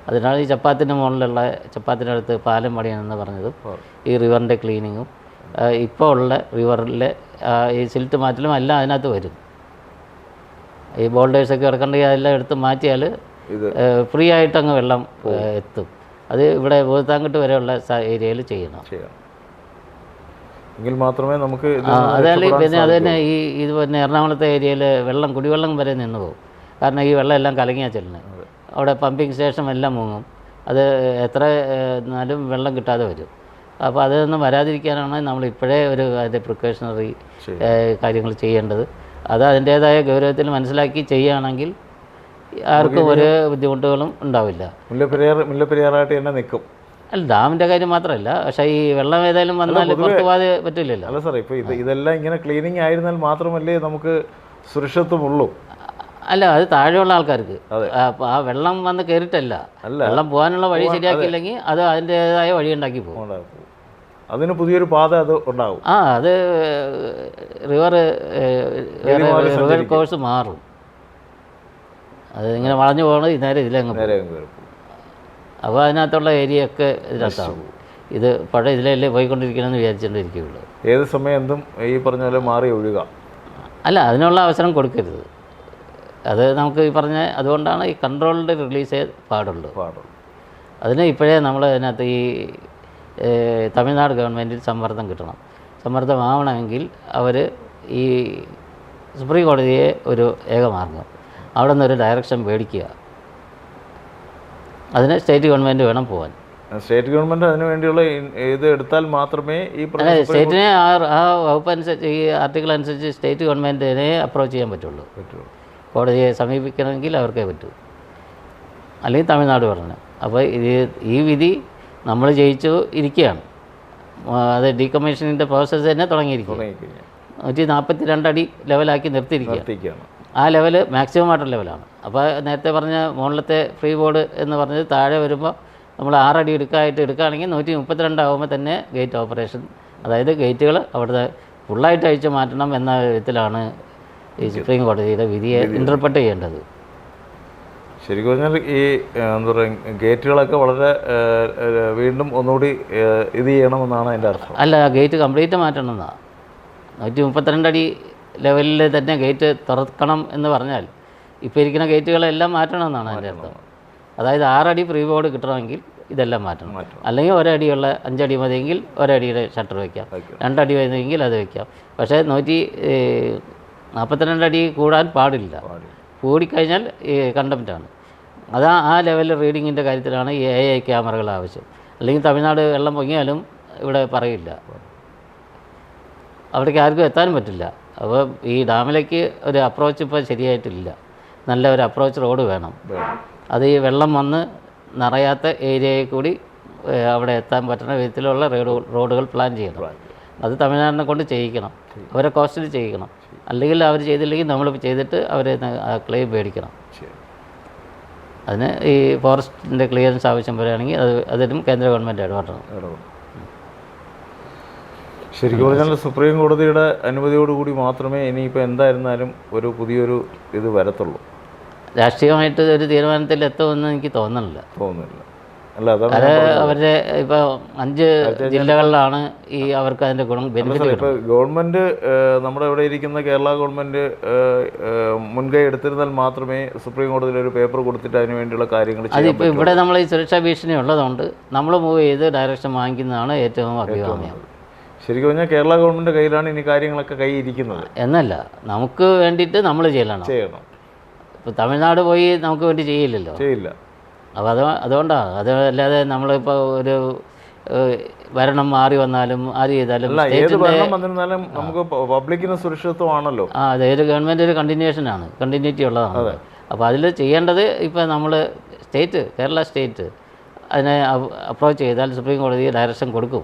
അതിനാണ് ഈ ചപ്പാത്തിൻ്റെ മുകളിലുള്ള ചപ്പാത്തിൻ്റെ അടുത്ത് പാലം പണിയാണെന്ന് പറഞ്ഞതും ഈ റിവറിൻ്റെ ക്ലീനിങ്ങും ഇപ്പോൾ ഉള്ള റിവറിലെ ഈ സിൽറ്റ് മാറ്റലും എല്ലാം അതിനകത്ത് വരും ഈ ബോൾഡേഴ്സൊക്കെ കിടക്കണ്ടെങ്കിൽ അതെല്ലാം എടുത്ത് മാറ്റിയാൽ ഫ്രീ ആയിട്ട് വെള്ളം എത്തും അത് ഇവിടെ ഭൂതാങ്കട്ട് വരെയുള്ള ഏരിയയിൽ ചെയ്യണം
എങ്കിൽ മാത്രമേ നമുക്ക്
അതല്ലെങ്കിൽ പിന്നെ അത് തന്നെ ഈ ഇത് പിന്നെ എറണാകുളത്തെ ഏരിയയിൽ വെള്ളം കുടിവെള്ളം വരെ നിന്ന് പോകും കാരണം ഈ വെള്ളം എല്ലാം കലങ്ങിയാൽ ചെല്ലുന്നത് അവിടെ പമ്പിങ് സ്റ്റേഷൻ എല്ലാം മുങ്ങും അത് എത്ര എന്നാലും വെള്ളം കിട്ടാതെ വരും അപ്പോൾ അതൊന്നും വരാതിരിക്കാനാണ് നമ്മൾ ഇപ്പോഴേ ഒരു അതിൻ്റെ പ്രിക്കോഷണറി കാര്യങ്ങൾ ചെയ്യേണ്ടത് അത് അതിൻ്റേതായ ഗൗരവത്തിൽ മനസ്സിലാക്കി ചെയ്യുകയാണെങ്കിൽ ആർക്കും ഒരു ബുദ്ധിമുട്ടുകളും ഉണ്ടാവില്ല
മുല്ലപ്പെരിയാർ മുല്ലപ്പെരിയാറായിട്ട് തന്നെ നിൽക്കും
അല്ല ഡാമിന്റെ കാര്യം മാത്രമല്ല പക്ഷേ ഈ വെള്ളം ഏതായാലും വന്നാൽ പുറത്തു
പറ്റില്ലല്ലോ അല്ല സാർ ഇപ്പോൾ ഇത് ഇതെല്ലാം ഇങ്ങനെ ക്ലീനിങ് ആയിരുന്നാൽ മാത്രമല്ലേ നമുക്ക് സുരക്ഷിതത്വമുള്ളൂ
അല്ല അത് താഴെയുള്ള ആൾക്കാർക്ക് ആ വെള്ളം വന്ന് കയറിട്ടല്ല വെള്ളം പോകാനുള്ള വഴി ശരിയാക്കിയില്ലെങ്കിൽ അത് അതിൻ്റെതായ വഴി ഉണ്ടാക്കി പോകും
അതിന് പുതിയൊരു പാത അത് ഉണ്ടാവും
ആ അത് റിവർ റിവർ കോഴ്സ് മാറും അത് ഇങ്ങനെ വളഞ്ഞു പോകണത് ഇന്നേരം ഇതിലങ്ങ് നേരെ അപ്പോൾ അതിനകത്തുള്ള ഏരിയയൊക്കെ ഇതിനകത്താണ് ഇത് പഴയ ഇതിലല്ലേ പോയിക്കൊണ്ടിരിക്കണമെന്ന് വിചാരിച്ചുകൊണ്ടിരിക്കുകയുള്ളു
ഏത് സമയം എന്തും ഈ പറഞ്ഞ പോലെ മാറി ഒഴുക
അല്ല അതിനുള്ള അവസരം കൊടുക്കരുത് അത് നമുക്ക് ഈ പറഞ്ഞ അതുകൊണ്ടാണ് ഈ കൺട്രോൾഡ് റിലീസേ പാടുള്ളൂ പാടുള്ളൂ അതിന് ഇപ്പോഴേ നമ്മൾ അതിനകത്ത് ഈ തമിഴ്നാട് ഗവൺമെൻറ്റിൽ സമ്മർദ്ദം കിട്ടണം സമ്മർദ്ദമാവണമെങ്കിൽ അവർ ഈ സുപ്രീം കോടതിയെ ഒരു ഏകമാർഗം അവിടെ നിന്നൊരു ഡയറക്ഷൻ മേടിക്കുക അതിന് സ്റ്റേറ്റ് ഗവൺമെൻറ് വേണം പോകാൻ
സ്റ്റേറ്റ് ഗവൺമെൻറ് അതിന് വേണ്ടിയുള്ള ഇത് എടുത്താൽ മാത്രമേ
ഈ സ്റ്റേറ്റിനെ ആ ആ വകുപ്പ് അനുസരിച്ച് ഈ ആർട്ടിക്കിൾ അനുസരിച്ച് സ്റ്റേറ്റ് ഗവൺമെൻറ്റിനെ അപ്രോച്ച് ചെയ്യാൻ പറ്റുള്ളൂ പറ്റുള്ളൂ കോടതിയെ സമീപിക്കണമെങ്കിൽ അവർക്കേ പറ്റൂ അല്ലെങ്കിൽ തമിഴ്നാട് പറഞ്ഞു അപ്പോൾ ഇത് ഈ വിധി നമ്മൾ ജയിച്ചു ഇരിക്കുകയാണ് അത് ഡീകമ്മീഷനിൻ്റെ പ്രോസസ്സ് തന്നെ തുടങ്ങിയിരിക്കും നൂറ്റി നാൽപ്പത്തി രണ്ടടി ലെവലാക്കി നിർത്തിയിരിക്കുകയാണ് ആ ലെവൽ മാക്സിമം ആയിട്ടുള്ള ലെവലാണ് അപ്പോൾ നേരത്തെ പറഞ്ഞ മുകളിലത്തെ ഫ്രീ ബോർഡ് എന്ന് പറഞ്ഞത് താഴെ വരുമ്പോൾ നമ്മൾ ആറടി എടുക്കായിട്ട് എടുക്കുകയാണെങ്കിൽ നൂറ്റി മുപ്പത്തിരണ്ടാകുമ്പോൾ തന്നെ ഗേറ്റ് ഓപ്പറേഷൻ അതായത് ഗേറ്റുകൾ അവിടുത്തെ ഫുള്ളായിട്ട് അഴിച്ചു മാറ്റണം എന്ന വിധത്തിലാണ് ഈ സുപ്രീം കോടതിയുടെ വിധിയെ ഇൻ്റർപ്രട്ട് ചെയ്യേണ്ടത്
ശരിക്കും പറഞ്ഞാൽ ഈ എന്താ പറയുക ഗേറ്റുകളൊക്കെ വളരെ വീണ്ടും ഒന്നുകൂടി ഇത് ചെയ്യണമെന്നാണ് എൻ്റെ അർത്ഥം
അല്ല ഗേറ്റ് കംപ്ലീറ്റ് മാറ്റണം എന്നാണ് നൂറ്റി മുപ്പത്തിരണ്ടടി ലെവലിൽ തന്നെ ഗേറ്റ് തുറക്കണം എന്ന് പറഞ്ഞാൽ ഇപ്പോൾ ഇരിക്കുന്ന ഗേറ്റുകളെല്ലാം മാറ്റണം എന്നാണ് അതിൻ്റെ അർത്ഥം അതായത് ആറടി പ്രീ ബോർഡ് കിട്ടണമെങ്കിൽ ഇതെല്ലാം മാറ്റണം അല്ലെങ്കിൽ ഒരടിയുള്ള അഞ്ചടി മതിയെങ്കിൽ ഒരടിയുടെ ഷട്ടർ വയ്ക്കാം രണ്ടടി വരുന്നെങ്കിൽ അത് വയ്ക്കാം പക്ഷേ നൂറ്റി നാൽപ്പത്തിരണ്ടടി അടി കൂടാൻ പാടില്ല കൂടിക്കഴിഞ്ഞാൽ കണ്ടംറ്റാണ് അതാ ആ ലെവൽ റീഡിങ്ങിൻ്റെ കാര്യത്തിലാണ് ഈ എ ഐ ക്യാമറകൾ ആവശ്യം അല്ലെങ്കിൽ തമിഴ്നാട് വെള്ളം പൊങ്ങിയാലും ഇവിടെ പറയില്ല അവിടേക്ക് ആർക്കും എത്താനും പറ്റില്ല അപ്പോൾ ഈ ഡാമിലേക്ക് ഒരു അപ്രോച്ച് ഇപ്പോൾ ശരിയായിട്ടില്ല നല്ല ഒരു അപ്രോച്ച് റോഡ് വേണം അത് ഈ വെള്ളം വന്ന് നിറയാത്ത ഏരിയയിൽ കൂടി അവിടെ എത്താൻ പറ്റുന്ന വിധത്തിലുള്ള റോഡുകൾ പ്ലാൻ ചെയ്യണം അത് തമിഴ്നാടിനെ കൊണ്ട് ചെയ്യിക്കണം അവരെ കോസ്റ്റിൽ ചെയ്യിക്കണം അല്ലെങ്കിൽ അവർ ചെയ്തില്ലെങ്കിൽ നമ്മൾ ചെയ്തിട്ട് അവരെ ക്ലെയിം മേടിക്കണം അതിന് ഈ ഫോറസ്റ്റിൻ്റെ ക്ലിയറൻസ് ആവശ്യം വരികയാണെങ്കിൽ അത് അതിനും കേന്ദ്ര ഗവൺമെൻറ് ഇടപെടണം
ശരിക്കും പറഞ്ഞാൽ സുപ്രീം കോടതിയുടെ അനുമതിയോടുകൂടി മാത്രമേ ഇനിയിപ്പോൾ എന്തായിരുന്നാലും ഒരു പുതിയൊരു ഇത് വരത്തുള്ളൂ
രാഷ്ട്രീയമായിട്ട് ഒരു തീരുമാനത്തിൽ എത്തുമെന്ന് എനിക്ക് തോന്നുന്നില്ല തോന്നുന്നില്ല അല്ല അത് അവരുടെ ഇപ്പോൾ അഞ്ച് ജില്ലകളിലാണ് ഈ അവർക്ക് അതിൻ്റെ ഗുണം
ബെനിഫിറ്റ് ഇപ്പോൾ ഗവൺമെൻറ് നമ്മുടെ ഇവിടെ ഇരിക്കുന്ന കേരള ഗവൺമെൻറ് മുൻകൈ എടുത്തിരുന്നാൽ മാത്രമേ സുപ്രീം കോടതിയിൽ ഒരു പേപ്പർ കൊടുത്തിട്ട് അതിന് വേണ്ടിയുള്ള കാര്യങ്ങൾ
അതിപ്പോൾ ഇവിടെ നമ്മൾ ഈ സുരക്ഷാ ഭീഷണി ഉള്ളതുകൊണ്ട് നമ്മൾ മൂവ് ചെയ്ത് ഡയറക്ഷൻ വാങ്ങിക്കുന്നതാണ് ഏറ്റവും അഭികാമ്യം
ശരിക്കും പറഞ്ഞാൽ കേരള ഗവൺമെന്റ് കയ്യിലാണ് ഇനി കാര്യങ്ങളൊക്കെ കൈയിരിക്കുന്നത്
എന്നല്ല നമുക്ക് വേണ്ടിയിട്ട് നമ്മൾ ചെയ്യണം ചെയ്യണം ഇപ്പോൾ തമിഴ്നാട് പോയി നമുക്ക് വേണ്ടി ചെയ്യില്ലല്ലോ ചെയ്യില്ല അപ്പോൾ അത് അതുകൊണ്ടാണ് അത് അല്ലാതെ നമ്മളിപ്പോൾ ഒരു ഭരണം മാറി വന്നാലും ആര് ചെയ്താലും
നമുക്ക് പബ്ലിക്കിന് സുരക്ഷിതത്വമാണല്ലോ
ആ അതെ ഏത് ഗവൺമെൻറ് ഒരു കണ്ടിന്യൂഷനാണ് കണ്ടിന്യൂറ്റി ഉള്ളതാണ് അപ്പോൾ അതിൽ ചെയ്യേണ്ടത് ഇപ്പോൾ നമ്മൾ സ്റ്റേറ്റ് കേരള സ്റ്റേറ്റ് അതിനെ അപ്രോച്ച് ചെയ്താൽ സുപ്രീം കോടതി ഡയറക്ഷൻ കൊടുക്കും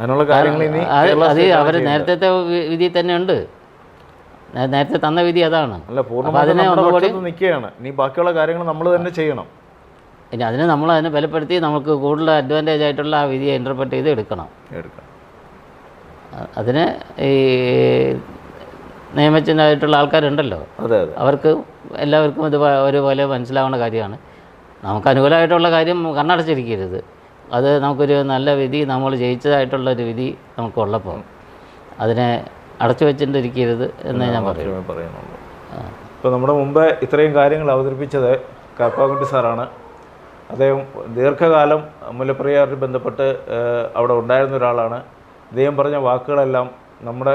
അതിനുള്ള കാര്യങ്ങൾ ഇനി
അത് അവർ നേരത്തെ വിധി തന്നെ ഉണ്ട് നേരത്തെ തന്ന വിധി അതാണ്
അല്ല പൂർണ്ണമായി നിൽക്കുകയാണ് ഇനി ബാക്കിയുള്ള കാര്യങ്ങൾ നമ്മൾ തന്നെ ചെയ്യണം
ഇനി അതിനെ നമ്മൾ അതിനെ ബലപ്പെടുത്തി നമുക്ക് കൂടുതൽ അഡ്വാൻറ്റേജ് ആയിട്ടുള്ള ആ വിധിയെ ഇൻ്റർപ്രറ്റ് ചെയ്ത് എടുക്കണം എടുക്കണം അതിന് ഈ നിയമജ്ഞനായിട്ടുള്ള ആൾക്കാരുണ്ടല്ലോ അവർക്ക് എല്ലാവർക്കും ഇത് ഒരുപോലെ മനസ്സിലാവുന്ന കാര്യമാണ് നമുക്ക് അനുകൂലമായിട്ടുള്ള കാര്യം കണ്ണടച്ചിരിക്കരുത് അത് നമുക്കൊരു നല്ല വിധി നമ്മൾ ജയിച്ചതായിട്ടുള്ളൊരു ഒരു വിധി നമുക്കുള്ളപ്പോൾ അതിനെ അടച്ചു വെച്ചിട്ടിരിക്കരുത്
എന്ന് ഞാൻ പറയുന്നുള്ളൂ ഇപ്പോൾ നമ്മുടെ മുമ്പേ ഇത്രയും കാര്യങ്ങൾ അവതരിപ്പിച്ചത് കാപ്പാക്കുട്ടി സാറാണ് അദ്ദേഹം ദീർഘകാലം മുല്ലപ്പെറിയാറിൽ ബന്ധപ്പെട്ട് അവിടെ ഉണ്ടായിരുന്ന ഒരാളാണ് അദ്ദേഹം പറഞ്ഞ വാക്കുകളെല്ലാം നമ്മുടെ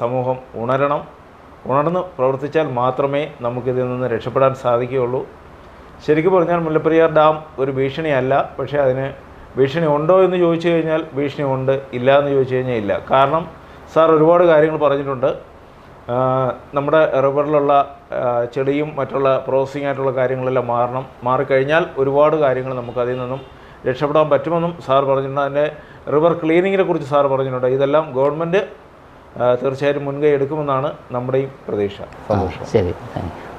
സമൂഹം ഉണരണം ഉണർന്ന് പ്രവർത്തിച്ചാൽ മാത്രമേ നമുക്കിതിൽ നിന്ന് രക്ഷപ്പെടാൻ സാധിക്കുകയുള്ളൂ ശരിക്കും പറഞ്ഞാൽ മുല്ലപ്പെരിയാർ ഡാം ഒരു ഭീഷണിയല്ല പക്ഷേ അതിന് ഭീഷണി ഉണ്ടോ എന്ന് ചോദിച്ചു കഴിഞ്ഞാൽ ഭീഷണി ഉണ്ട് ഇല്ല എന്ന് ചോദിച്ചു കഴിഞ്ഞാൽ ഇല്ല കാരണം സാർ ഒരുപാട് കാര്യങ്ങൾ പറഞ്ഞിട്ടുണ്ട് നമ്മുടെ റബ്ബറിലുള്ള ചെടിയും മറ്റുള്ള പ്രോസസ്സിംഗ് ആയിട്ടുള്ള കാര്യങ്ങളെല്ലാം മാറണം മാറിക്കഴിഞ്ഞാൽ ഒരുപാട് കാര്യങ്ങൾ നമുക്ക് അതിൽ നിന്നും രക്ഷപ്പെടാൻ പറ്റുമെന്നും സാർ പറഞ്ഞിട്ടുണ്ട് അതിൻ്റെ റിവർ ക്ലീനിങ്ങിനെ കുറിച്ച് സാർ പറഞ്ഞിട്ടുണ്ട് ഇതെല്ലാം ഗവൺമെൻറ് തീർച്ചയായിട്ടും മുൻകൈ എടുക്കുമെന്നാണ് നമ്മുടെയും പ്രതീക്ഷ സന്തോഷം ശരി